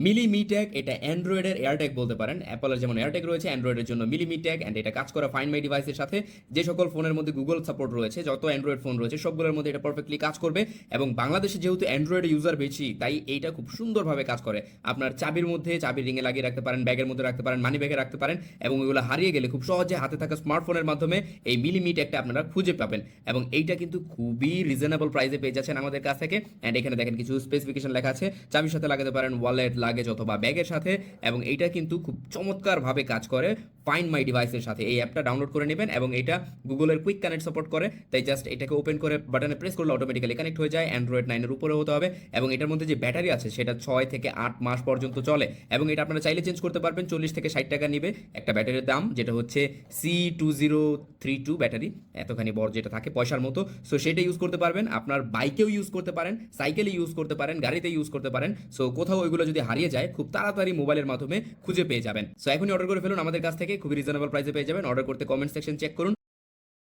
মিলি মিট্যাগ এটা অ্যান্ড্রয়েডের এয়ারট্যাগ বলতে পারেন। অ্যাপলের যেমন এয়ারট্যাগ রয়েছে, অ্যান্ড্রয়েডের জন্য মিলি মিট্যাগ অ্যান্ড এটা কাজ করা ফাইন মাই ডিভাইসের সাথে যে সকল ফোনের মধ্যে গুগল সাপোর্ট রয়েছে, যত অ্যান্ড্রয়েড ফোন রয়েছে, সবগুলোর মধ্যে এটা পারফেক্টলি কাজ করবে। এবং বাংলাদেশে যেহেতু অ্যান্ড্রয়েড ইউজার বেশি, তাই এইটা খুব সুন্দরভাবে কাজ করে। আপনার চাবির মধ্যে চাবির রিংয়ে লাগিয়ে রাখতে পারেন, ব্যাগের মধ্যে রাখতে পারেন মানি ব্যাগে রাখতে পারেন, এবং এগুলো হারিয়ে গেলে খুব সহজে হাতে থাকা স্মার্টফোনের মাধ্যমে এই মিলি মিট্যাগটা আপনারা খুঁজে পাবেন। এবং এইটা কিন্তু খুবই রিজনেবল প্রাইসে পেয়ে যাচ্ছেন আমাদের কাছ থেকে। অ্যান্ড এখানে দেখেন কিছু স্পেসিফিকেশন লেখা আছে। চাবির সাথে লাগাতে পারেন ওয়ালেট লাগেজ অথবা ব্যাগের সাথে এবং এইটা কিন্তু খুব চমৎকারভাবে কাজ করে। ফাইন মাই ডিভাইসের সাথে এই অ্যাপটা ডাউনলোড করে নেবেন এবং এটা গুগলের কুইক কানেক্ট সাপোর্ট করে। তাই জাস্ট এটাকে ওপেন করে বাটনে প্রেস করলে অটোমেটিক্যালি কানেক্ট হয়ে যায়। অ্যান্ড্রয়েড নাইনের উপরে হতে হবে এবং এটার মধ্যে যে ব্যাটারি আছে সেটা ছয় থেকে আট মাস পর্যন্ত চলে এবং এটা আপনারা চাইলে চেঞ্জ করতে পারবেন। চল্লিশ থেকে ষাট টাকা নিবে একটা ব্যাটারির দাম যেটা হচ্ছে C two zero three two battery এতখানি বড় যেটা থাকে পয়সার মতো। সো সেটা ইউজ করতে পারবেন। আপনার বাইকেও ইউজ করতে পারেন সাইকেলে ইউজ করতে পারেন, গাড়িতে ইউজ করতে পারেন। সো কোথাও ওইগুলো যদি হারিয়ে যায়, খুব তাড়াতাড়ি মোবাইলের মাধ্যমে খুঁজে পেয়ে যাবেন। সো এখনই অর্ডার করে ফেলুন, আমাদের কাছ থেকে, খুবই রিজনেবল প্রাইসে পেয়ে যাবেন। অর্ডার করতে কমেন্ট সেকশন চেক করুন।